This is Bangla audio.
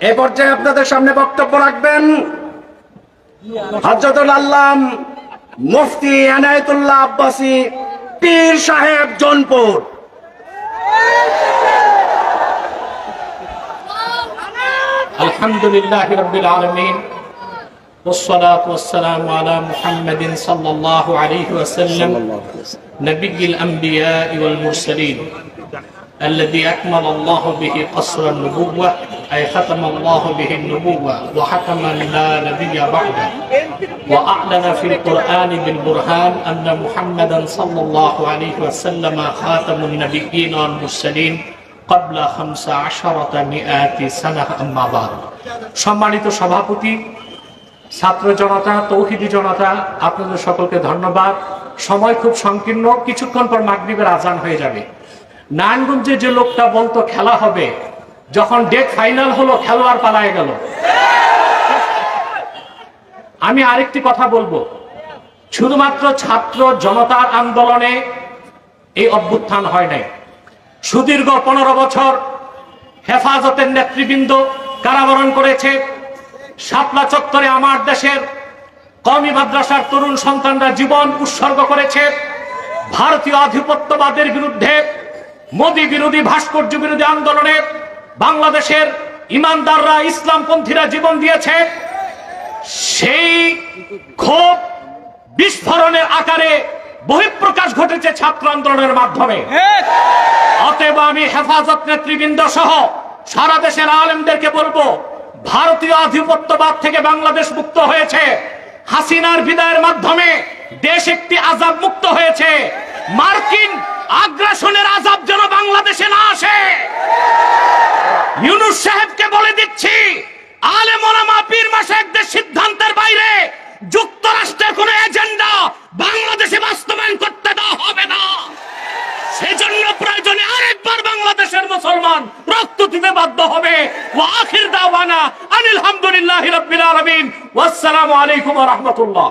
এ পর্যায়ে আপনাদের সামনে বক্তব্য রাখবেন হজরতুল আল্লাম মুফতি এনায়তুল্লাহ আব্বাসী পীর সাহেব জোনপুর الحمد لله رب العالمين والصلاة والسلام على محمد صلى الله عليه وسلم نبي الأنبياء والمرسلين الذي أكمل الله به قصر النبوة أي ختم الله به النبوة وحكم لا نبي بعده وأعلن في القرآن بالبرهان أن محمدا صلى الله عليه وسلم خاتم النبيين والمرسلين قبل خمس عشرة مئات سنة أما بعد সম্মানিত সভাপতি ছাত্র জনতা তৌহিদি জনতা আপনাদের সকলকে ধন্যবাদ সময় খুব সংকীর্ণ কিছুক্ষণ পর মাগরিবের আজান হয়ে যাবে নারায়ণগঞ্জে যে লোকটা বলতো খেলা হবে, যখন ডেট ফাইনাল হলো, খেলোয়াড় পালায় গেল। আমি আরেকটি কথা বলব। শুধুমাত্র ছাত্র জনতার আন্দোলনে এই অভ্যুত্থান হয় নাই। সুদীর্ঘ পনেরো বছর হেফাজতের নেতৃবৃন্দ কারাবরণ করেছে। শাপলা চত্বরে আমার দেশের কমি মাদ্রাসার তরুণ সন্তানরা জীবন উৎসর্গ করেছে। ভারতীয় আধিপত্যবাদের বিরুদ্ধে মোদী বিরোধী ভাস্কর্য বিরোধী আন্দোলনে বাংলাদেশের ইমানদাররা ইসলামপন্থীরা জীবন দিয়েছে। সেই ক্ষোভ বিস্ফোরণের আকারে বহিঃপ্রকাশ ঘটেছে ছাত্র আন্দোলনের মাধ্যমে। অতএব আমি হেফাজত নেতৃবৃন্দ সহ সারা দেশের আলেমদেরকে বলব, ভারতীয় আধিপত্যবাদ থেকে বাংলাদেশ মুক্ত হয়েছে। হাসিনার বিদায়ের মাধ্যমে দেশ একটি আজাব মুক্ত হয়েছে। মার্কিন আগ্রাসনের আজাব বাংলাদেশের মুসলমান রক্ত দিতে বাধ্য হবে। ওয়া আখির দাওয়ানা আলাইকুম ওয়া